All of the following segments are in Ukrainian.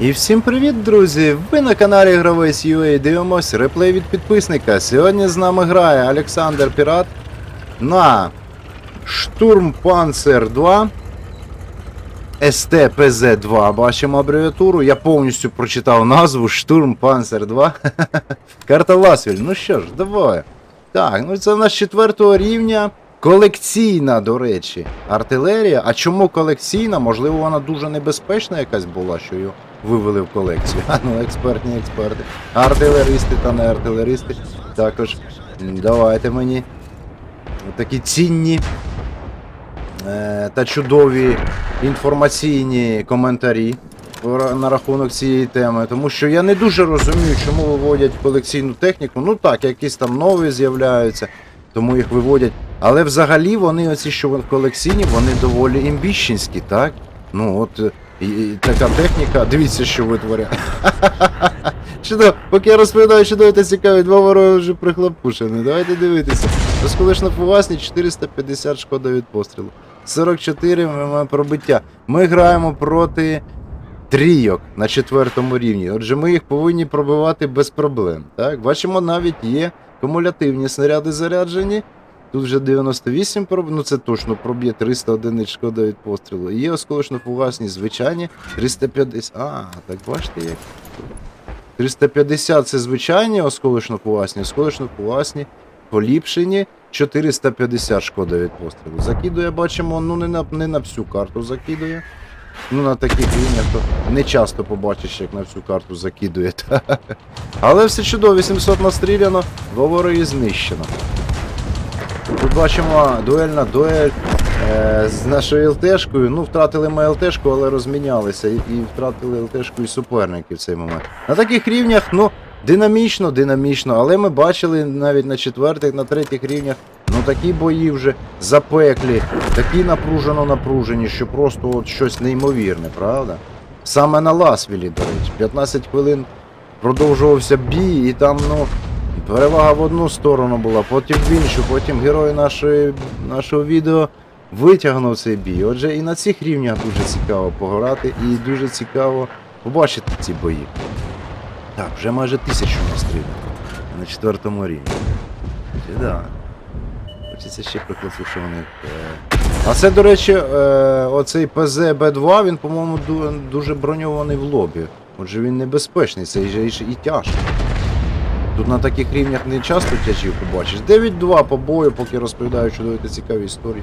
І всім привіт, друзі! Ви на каналі Гравець UA дивимось реплей від підписника. Сьогодні з нами грає Олександр Пірат на Штурм Панцер 2 СТПЗ-2. Бачимо абревіатуру. Я повністю прочитав назву Штурм Панцер 2. Карта Ласвіль. Ну що ж, давай. Так, ну це в нас четвертого рівня. Колекційна, до речі, артилерія. А чому колекційна? Можливо, вона дуже небезпечна якась була, що її вивели в колекцію. А ну, експертні експерти. Артилеристи та не артилеристи. Також давайте мені такі цінні е, та чудові інформаційні коментарі на рахунок цієї теми, тому що я не дуже розумію, чому виводять колекційну техніку. Ну так, якісь там нові з'являються, тому їх виводять. Але взагалі вони, оці, що в колекційні, вони доволі імбіщенські, так? Ну от е, і, і така техніка, дивіться, що витворяє. Поки я розповідаю, чудово та цікаві, два вороги вже прихлопушені. Давайте дивитися. Розколишно фугасні 450 шкода від пострілу. 44 пробиття. Ми граємо проти трійок на четвертому рівні. Отже, ми їх повинні пробивати без проблем. Так? Бачимо, навіть є кумулятивні снаряди заряджені. Тут вже 98 проб... ну це точно проб'є 300 одиниць шкода від пострілу. Є осколочно-фугасні звичайні 350. А, так бачите як. 350 це звичайні осколочно-фугасні, осколочно-фугасні поліпшені 450 шкода від пострілу. Закидує, бачимо, ну не на, не на всю карту закидує. Ну на таких рівнях то не часто побачиш, як на всю карту закидує. Але все чудово, 800 настріляно, два вороги знищено. Тут бачимо дуельна дуель е, з нашою ЛТшкою. Ну, втратили ми ЛТшку, але розмінялися і, і втратили ЛТшку і суперники в цей момент. На таких рівнях, ну, динамічно, динамічно, але ми бачили навіть на четвертих, на третіх рівнях, ну такі бої вже запеклі, такі напружено напружені, що просто от щось неймовірне, правда? Саме на Ласвілі, до речі, 15 хвилин продовжувався бій, і там, ну. Перевага в одну сторону була, потім в іншу, потім герой нашої, нашого відео витягнув цей бій. Отже, і на цих рівнях дуже цікаво пограти і дуже цікаво побачити ці бої. Так, вже майже тисячу настрілено на четвертому рівні. Чи да. Хочеться ще прикласти, що вони. е, А це, до речі, е, оцей ПЗ Б2, він, по-моєму, дуже броньований в лобі. Отже, він небезпечний, це і, і, і тяжко. Тут на таких рівнях не часто тяжів побачиш. 9-2 по бою, поки розповідаю чудові та цікаві історії.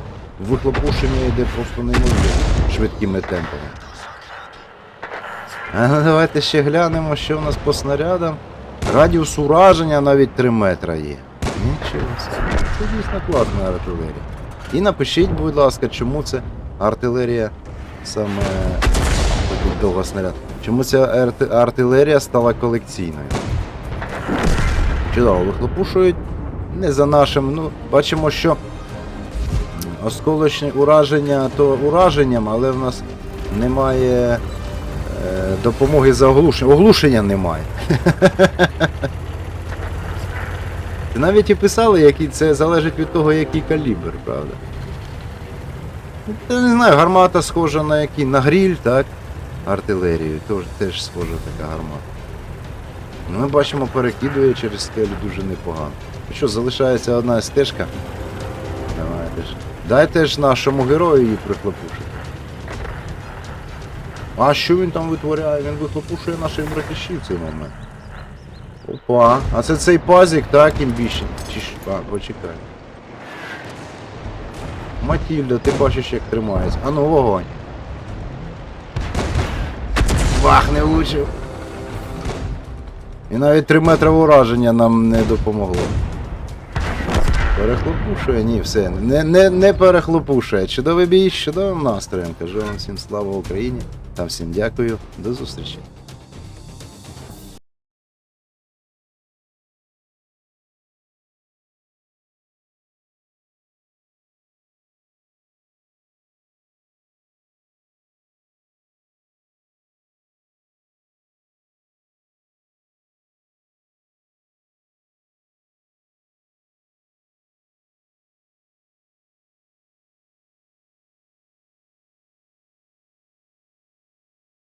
Вихлопушення йде просто неймовірно швидкими темпами. А ну давайте ще глянемо, що в нас по снарядам. Радіус ураження навіть 3 метра є. Нічого. Це дійсно класна артилерія. І напишіть, будь ласка, чому це артилерія саме довго снаряд. Чому ця арти- артилерія стала колекційною? Чудово, вихлопушують. Не за нашим. Ну, бачимо, що осколочне ураження то ураженням, але в нас немає е, допомоги за оглушення. Оглушення немає. Навіть і писали, який це залежить від того, який калібр, правда? Я не знаю, гармата схожа на який? На гріль, так? Артилерію, теж, теж схожа така гармата. Ну, Ми бачимо, перекидує через стелю дуже непогано. Що, залишається одна стежка. Давайте ж. Дайте ж нашому герою її прихлопушити. А що він там витворяє? Він вихлопушує наших братішів в цей момент. Опа, а це цей пазик, так, імбіщен. Чи. А, почекай. Матільда, ти бачиш, як тримається. А ну, вогонь. Бах, не влучив. І навіть 3 метри ураження нам не допомогло. Перехлопушує? Ні, все. Не, не, не перехлопушує. Чудовий бій, чудовим настроєм. Кажу вам всім слава Україні та всім дякую. До зустрічі.